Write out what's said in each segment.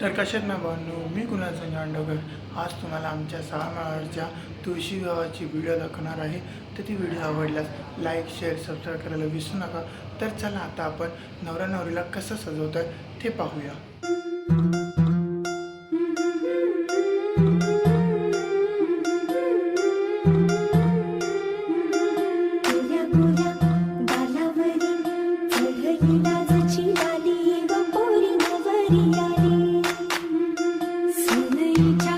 तर कशात ना बांधू मी कुणाचं जांडोगर आज तुम्हाला आमच्या सहा माळाच्या तुळशी गावाची व्हिडिओ दाखवणार आहे. तर ती व्हिडिओ आवडल्यास लाईक शेअर सबस्क्राईब करायला विसरू नका. तर चला आता आपण नवरा नवरीला कसं सजवतात ते पाहूया. you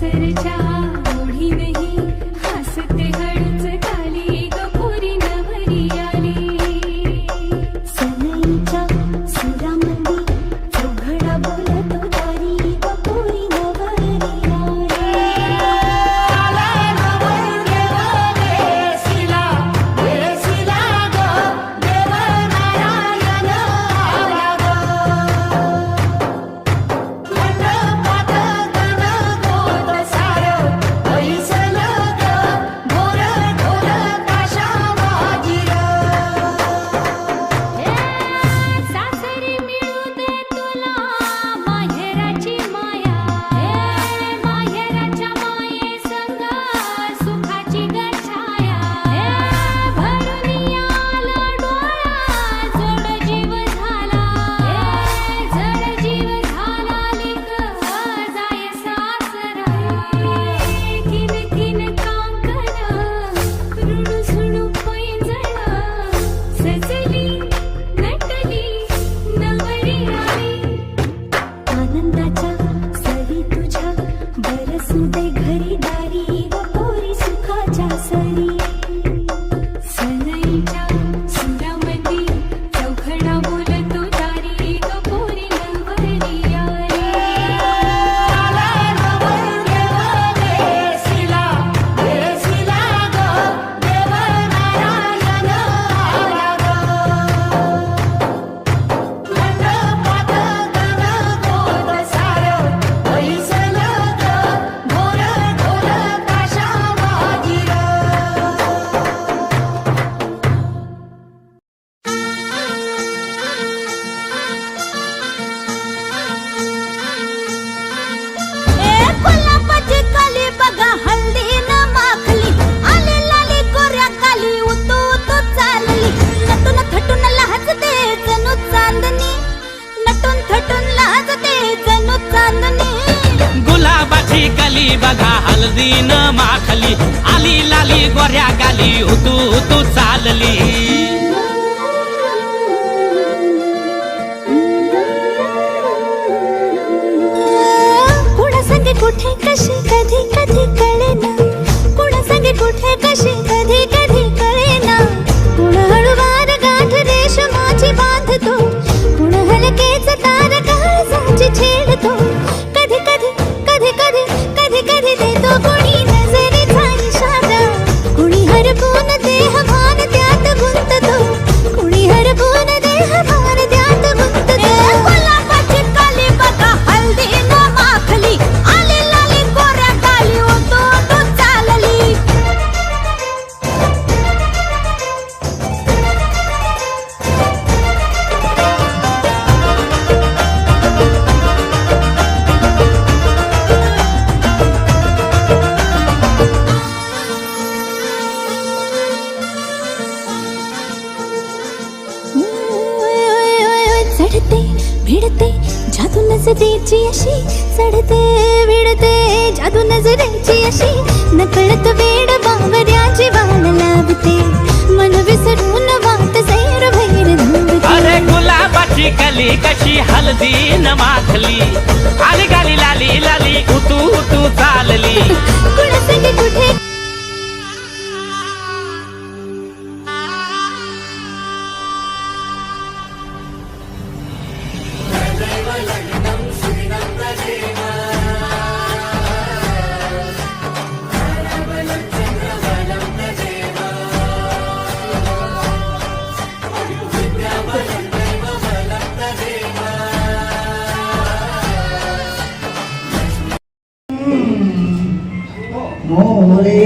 ser chao. माझी कली बघा हलदी न माखली. आली लाली गोऱ्या गाली उतू उतू चालली. कुठे कशी कधी कधी कळे ना कुठे कशी पकडत वेड बावऱ्याची वाण लावते मन विसरून वाट सैर भैर अरे गुलाबाची कली कशी हलदी न माखली आली गाली लाली लाली उतू उतू चालली कुठे favor,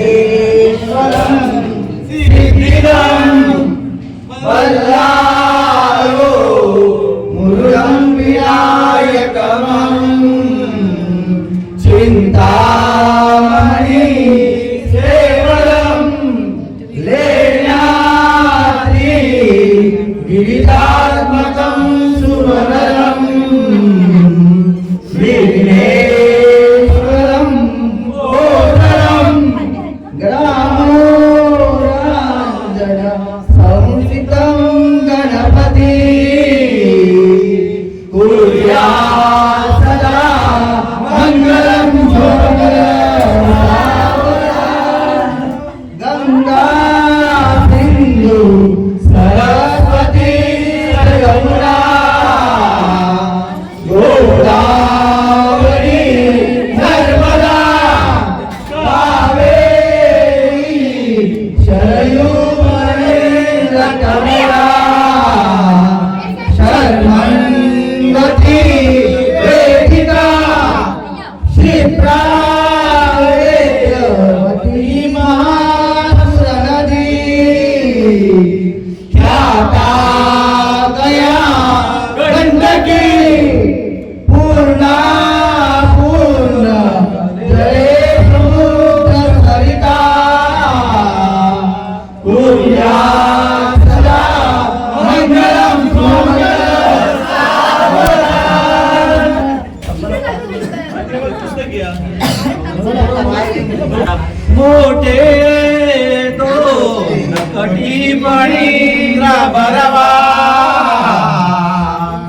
मणिंद्र बरवा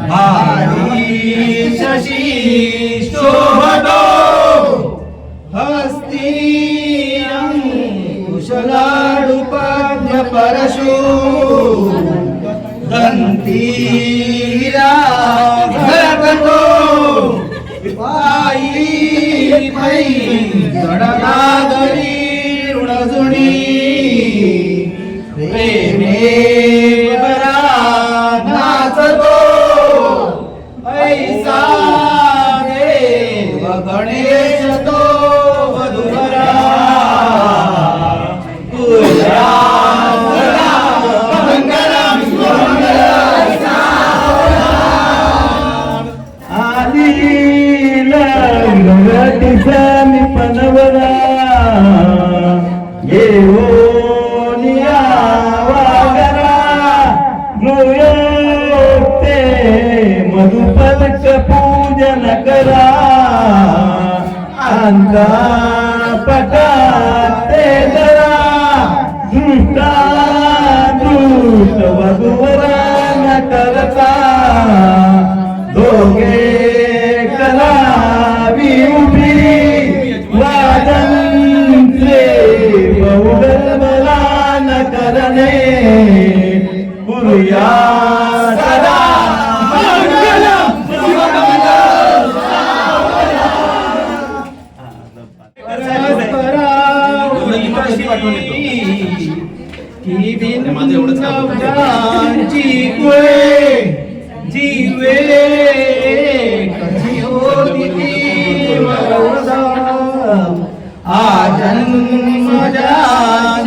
भारी शशी शोभतो हस्ती कुशलाडुपाद्य परशु दन्तीरा भरतो पायी पै गणनागरी घेऊन येतो. माझं एवढंच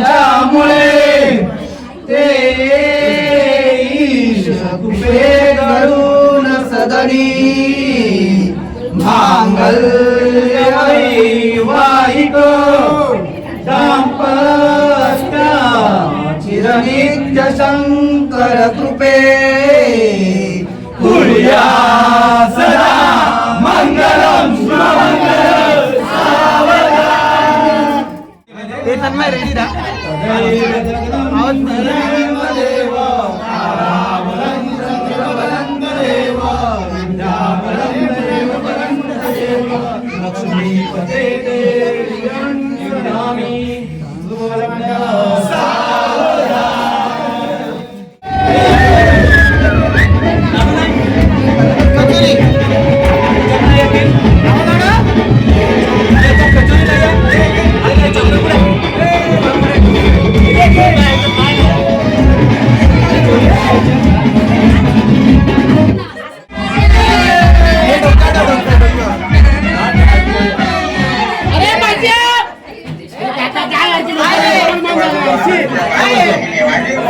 आजन्मजामुळे ते कुपे गळून सदनी. भांगल नित्य शंकर कृपे कुळ्या सदा मंगलम सुमंगल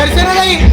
Tercero de ahí.